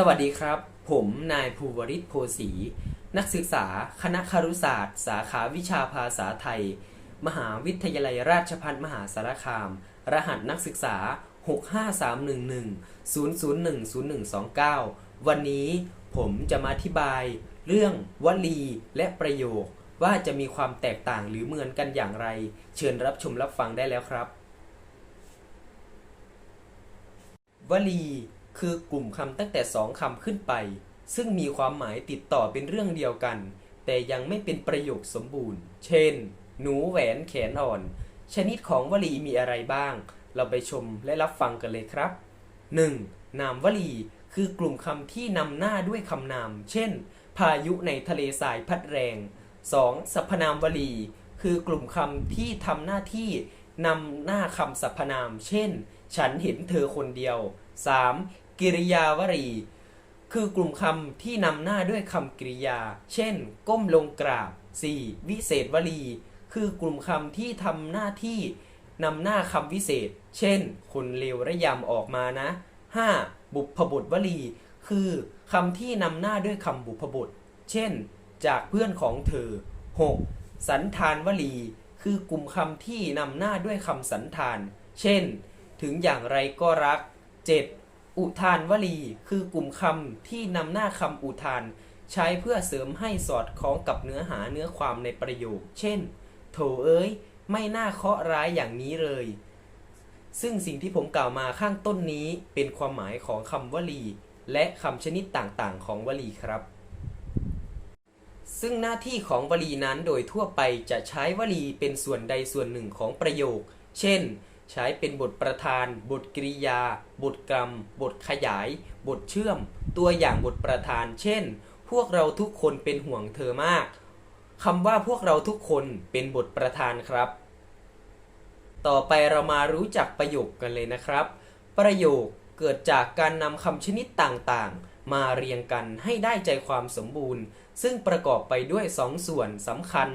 สวัสดีครับ ผมนายภูวริศโพสี นักศึกษาคณะครุศาสตร์ สาขาวิชาภาษาไทย มหาวิทยาลัยราชภัฏมหาสารคาม รหัสนักศึกษา 65311-0010129 วันนี้ผมจะมาอธิบาย เรื่องวลีและประโยค ว่าจะมีความแตกต่างหรือเหมือนกันอย่างไร เชิญรับชมรับฟังได้แล้วครับ วลี คือกลุ่มคำตั้งแต่สองคำขึ้นไป ซึ่งมีความหมายติดต่อเป็นเรื่องเดียวกัน แต่ยังไม่เป็นประโยคสมบูรณ์ เช่น หนูแหวนแขนอ่อน ชนิดของวลีมีอะไรบ้าง เราไปชมและรับฟังกันเลยครับ 1. นามวลีคือกลุ่มคำที่นำหน้าด้วยคำนาม เช่น พายุในทะเลทรายพัดแรง 2. สรรพนามวลี คือกลุ่มคำที่ทำหน้าที่นำหน้าคำสรรพนาม เช่น ฉันเห็นเธอคนเดียว 3. กิริยาวลีคือกลุ่มคำที่นำหน้าด้วยคำกริยา เช่น ก้มลงกราบ 4. วิเศษวลี คือกลุ่มคำที่ทำหน้าที่นำหน้าคำวิเศษ เช่น คนเลวระยำออกมานะ 5. บุพบทวลี คือคำที่นำหน้าด้วยคำบุพบทเช่น จากเพื่อนของเธอ 6. สันธานวลี คือกลุ่มคำที่นำหน้าด้วยคำสันธาน เช่น ถึงอย่างไรก็รัก 7. อุทานวลี คือกลุ่มคำที่นำหน้าคำอุทาน ใช้เพื่อเสริมให้สอดคล้องกับเนื้อหาเนื้อความในประโยค เช่น โถเอ้ย ไม่น่าเคาะร้ายอย่างนี้เลย ซึ่งสิ่งที่ผมกล่าวมาข้างต้นนี้เป็นความหมายของคำวลี และคำชนิดต่างๆ ของวลีครับ ซึ่งหน้าที่ของวลีนั้นโดยทั่วไปจะใช้วลีเป็นส่วนใดส่วนหนึ่งของประโยค เช่น ใช้เป็นบทประธาน บทกริยา บทกรรม บทขยาย บทเชื่อม ตัวอย่างบทประธาน เช่น พวกเราทุกคนเป็นห่วงเธอมากคำว่าพวกเราทุกคนเป็นบทประธานครับ ต่อไปเรามารู้จักประโยคกันเลยนะครับ ประโยคเกิดจากการนำคำชนิดต่างๆ มาเรียงกันให้ได้ใจความสมบูรณ์ ซึ่งประกอบไปด้วยสองส่วนสำคัญ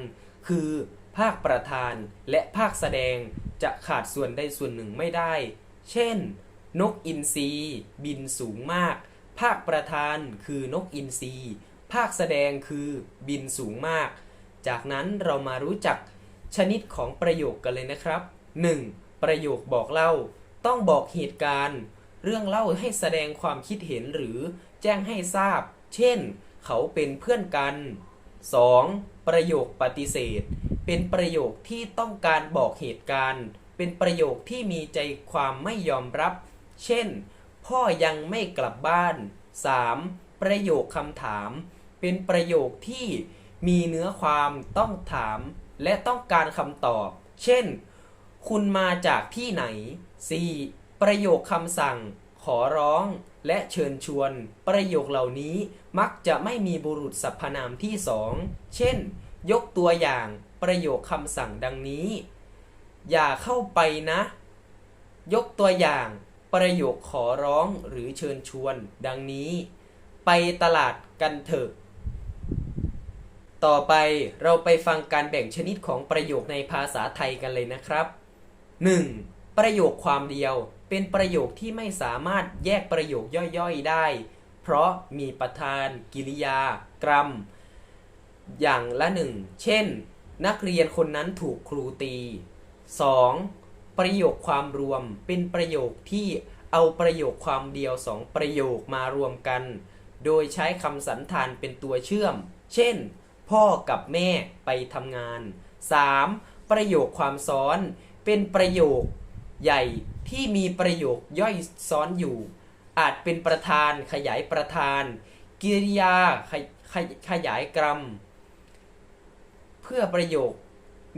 คือ ภาคประธานและภาคแสดงจะขาดส่วนใดส่วนหนึ่งไม่ได้ เช่น นกอินทรีบินสูงมาก ภาคประธานคือนกอินทรีภาคแสดงคือบินสูงมาก จากนั้นเรามารู้จักชนิดของประโยคกันเลยนะครับ 1. ประโยคบอกเล่า ต้องบอกเหตุการณ์ เรื่องเล่าให้แสดงความคิดเห็นหรือแจ้งให้ทราบ เช่น เขาเป็นเพื่อนกัน 2. ประโยคปฏิเสธ เป็นประโยคที่ต้องการบอกเหตุการณ์ เป็นประโยคที่มีใจความไม่ยอมรับ เช่น พ่อยังไม่กลับบ้าน 3. ประโยคคำถาม เป็นประโยคที่มีเนื้อความต้องถาม และต้องการคำตอบ เช่น คุณมาจากที่ไหน 4. ประโยคคำสั่ง ขอร้อง และเชิญชวน ประโยคเหล่านี้มักจะไม่มีบุรุษสรรพนามที่สอง เช่น ยกตัวอย่างประโยคคำสั่งดังนี้ อย่าเข้าไปนะ ยกตัวอย่างประโยคขอร้องหรือเชิญชวน ดังนี้ ไปตลาดกันเถอะ ต่อไปเราไปฟังการแบ่งชนิดของประโยคในภาษาไทยกันเลยนะครับ 1. ประโยคความเดียวเป็นประโยคที่ไม่สามารถแยกประโยคย่อยๆได้ เพราะมีประธาน กิริยากรรม อย่างละหนึ่งเช่น นักเรียนคนนั้นถูกครูตี 2. ประโยคความรวมเป็นประโยคที่เอาประโยคความเดียวสองประโยคมารวมกัน โดยใช้คำสันธานเป็นตัวเชื่อม เช่น พ่อกับแม่ไปทำงาน 3. ประโยคความซ้อน เป็นประโยคใหญ่ที่มีประโยคย่อยซ้อนอยู่ อาจเป็นประธานขยายประธาน กิริยาขยขยขยายกรรม พื่อประโยค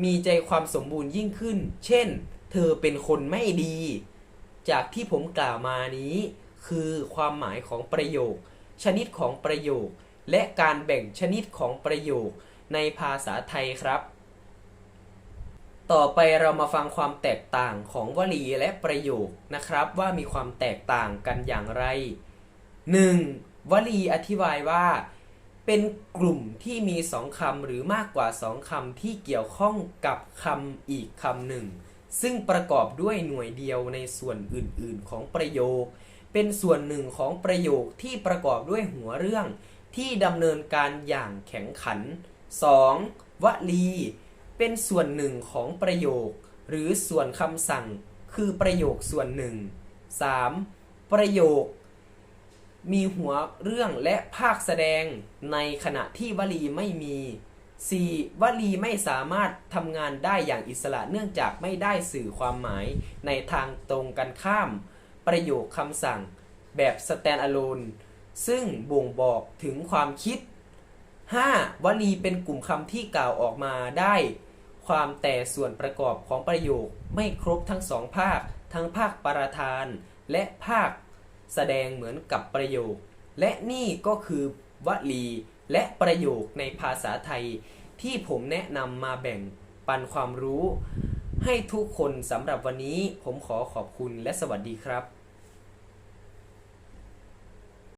มีใจความสมบูรณ์ยิ่งขึ้น เช่น เธอเป็นคนไม่ดี จากที่ผมกล่าวมานี้ คือความหมายของประโยค ชนิดของประโยค และการแบ่งชนิดของประโยคในภาษาไทยครับ ต่อไปเรามาฟังความแตกต่างของวลีและประโยคนะครับว่ามีความแตกต่างกันอย่างไร 1. วลีอธิบายว่า เป็นกลุ่มที่มีสองคำหรือมากกว่าสองคำที่เกี่ยวข้องกับคำอีกคำหนึ่ง ซึ่งประกอบด้วยหน่วยเดียวในส่วนอื่นๆของประโยค เป็นส่วนหนึ่งของประโยคที่ประกอบด้วยหัวเรื่อง ที่ดำเนินการอย่างแข็งขัน 2. วลี เป็นส่วนหนึ่งของประโยค หรือส่วนคำสั่ง คือประโยคส่วนหนึ่ง 3. ประโยค มีหัวเรื่องและภาคแสดงในขณะที่วลีไม่มี 4. วลีไม่สามารถทำงานได้อย่างอิสระเนื่องจากไม่ได้สื่อความหมายในทางตรงกันข้าม ประโยคคำสั่งแบบ stand-alone ซึ่งบ่งบอกถึงความคิด 5. วลีเป็นกลุ่มคำที่กล่าวออกมาได้ ความแต่ส่วนประกอบของประโยคไม่ครบทั้งสองภาค ทั้งภาคประธาน และภาค แสดงเหมือนกับประโยค และนี่ก็คือวลีและประโยคในภาษาไทย ที่ผมแนะนำมาแบ่งปันความรู้ ให้ทุกคนสำหรับวันนี้ผมขอขอบคุณและสวัสดีครับ